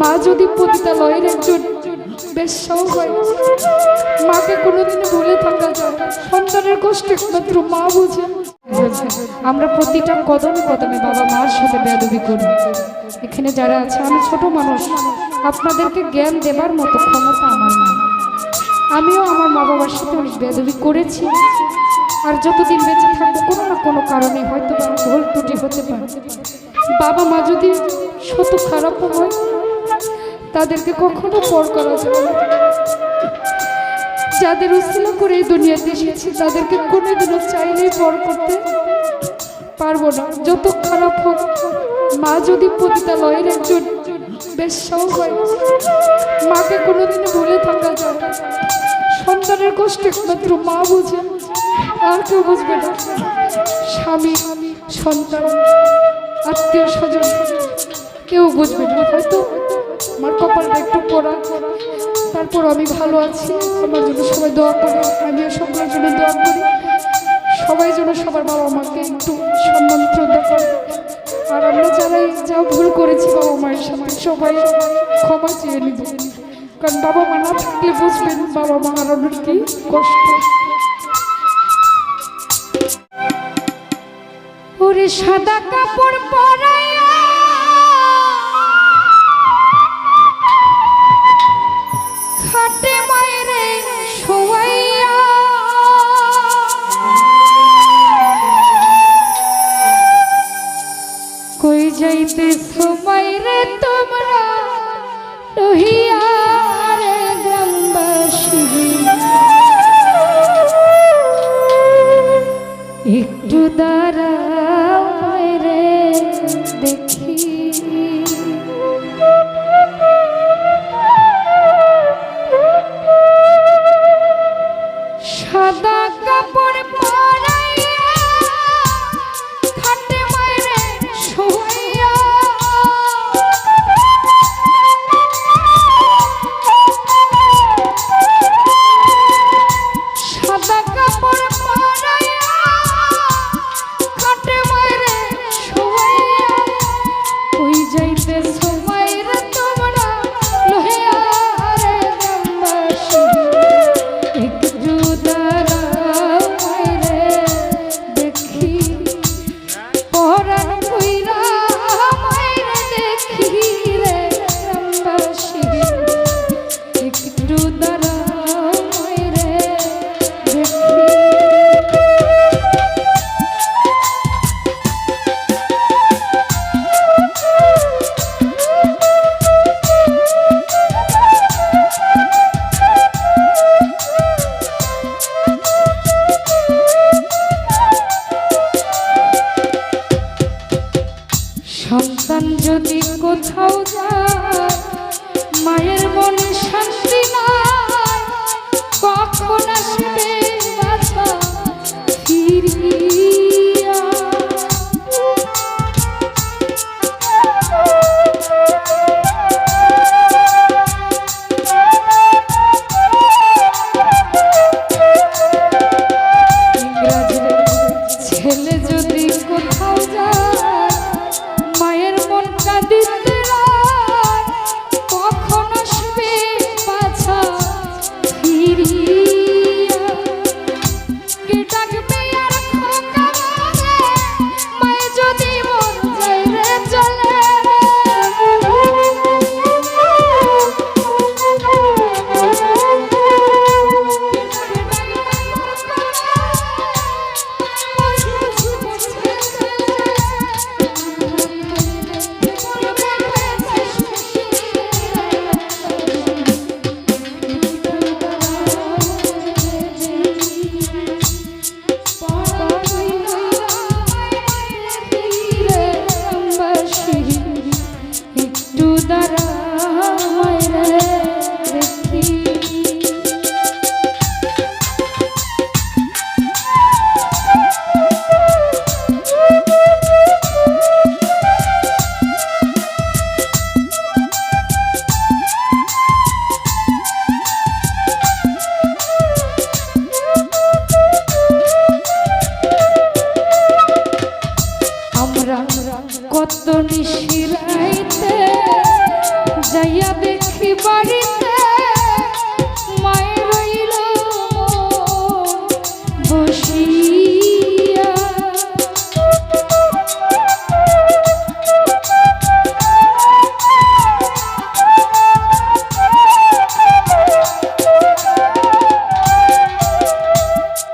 মা যদি পতিতালয়ের একজন বেশ্যাও হয়, মাকে কোনোদিন ভুলে থাকা যায়। সন্তানের কষ্ট একমাত্র মা বুঝে। আমরা প্রতিটা কদমে কদমে বাবা মার সাথে বেয়াদবি করি। এখানে যারা আছে, আমি ছোট মানুষ, আপনাদেরকে জ্ঞান দেবার মতো ক্ষমতা আমার নেই। আমিও আমার মা বাবার সাথে অনেক বেয়াদবি করেছি। আর যতদিন বেঁচে থাকব, কোনো না কোনো কারণে হয়তো ভুল ত্রুটি হতে পারে। বাবা মা যদি শত খারাপও হয় তাদেরকে কখনো পর করা যাবে না। যাদের উসিলা করে এই দুনিয়াতে এসেছি, তাদেরকে কোনোদিনও চাইলেই পর করতে পারব না। যত খারাপ হোক, মা যদি পতিতালয়ের একজন বেশ্যাও হয়, মাকে কোনোদিনও ভুলে থাকা যায়। সন্তানের কষ্ট একমাত্র মা বুঝে, আর কেউ বুঝবে না। স্বামী, সন্তান আত্মীয় স্বজন কেউ বুঝবে না। হয়তো আমার কপালটা একটু পড়া। তারপর আমি ভালো আছি। আমার জন্য সবাই দোয়া করে। আমিও সকলের জন্য দোয়া করি। সবাই যেন সবার বাবা মাকে একটু সম্মান শ্রদ্ধা করে। আর আমরা যারাই যা ভুল করেছি বাবা মায়ের সাথে সবাই ক্ষমা চেয়ে নিব। কারণ বাবা মা না থাকলে বুঝবেন বাবা মা হারানোর কি কষ্ট। ওরে সাদা কাপড় পরাইয়া যদি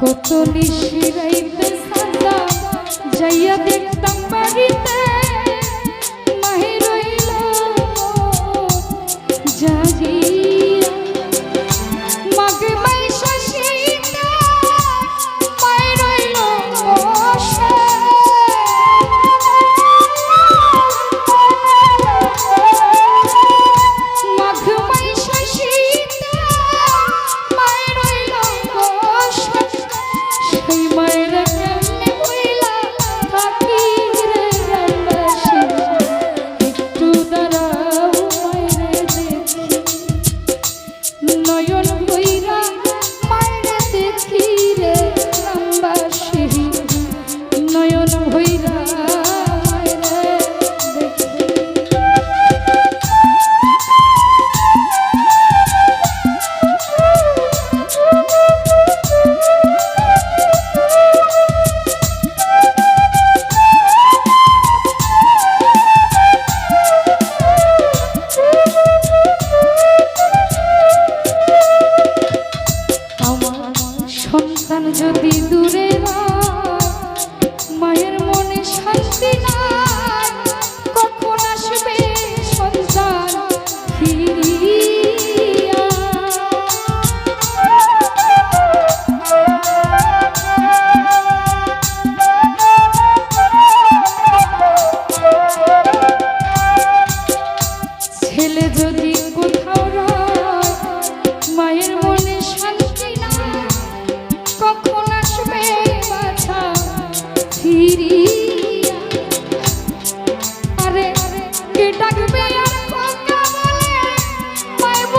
কত নিশিরাইতে সাদা যাইয়া দেখতাম বাড়িতে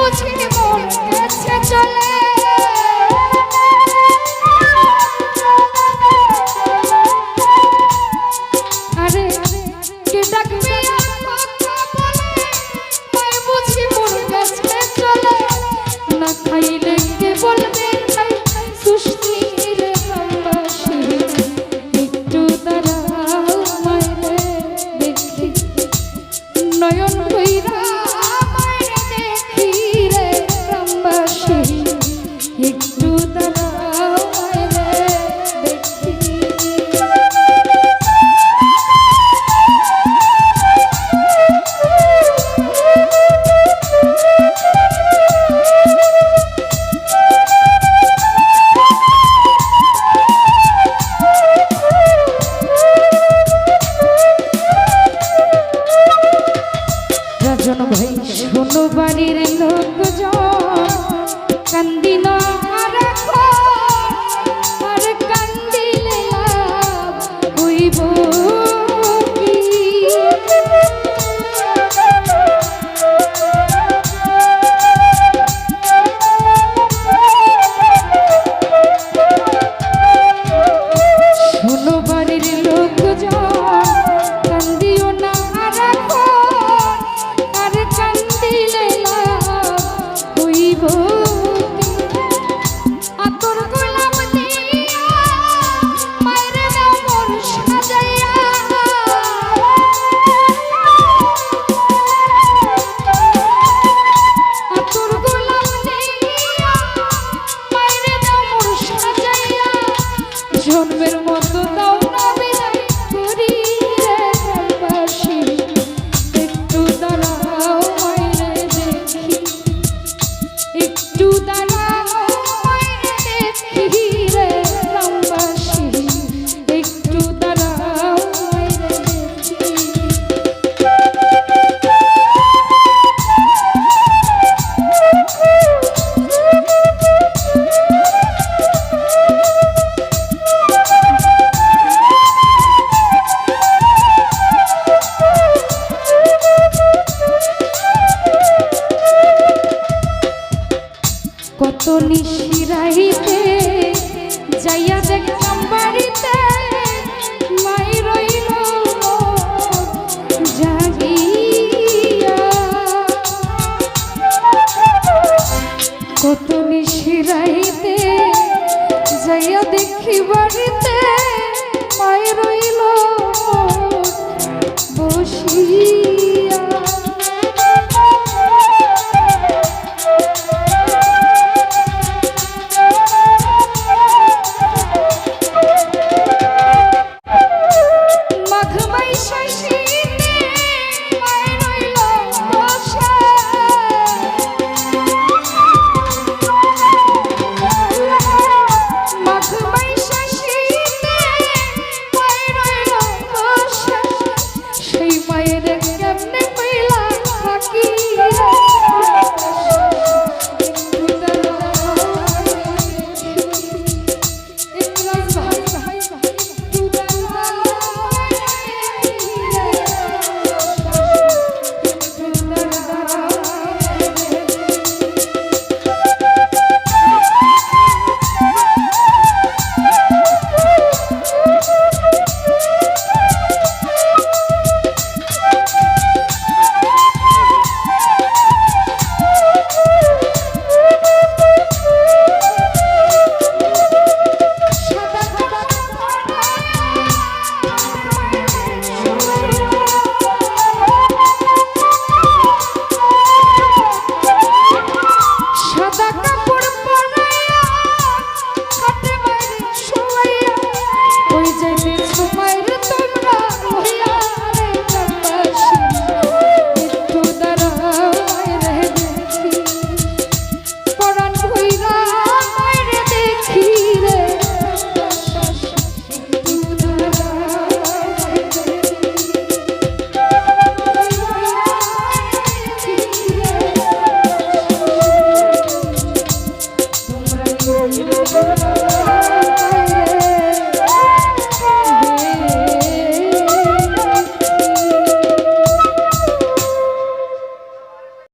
বুঝি মন গেছে চলে।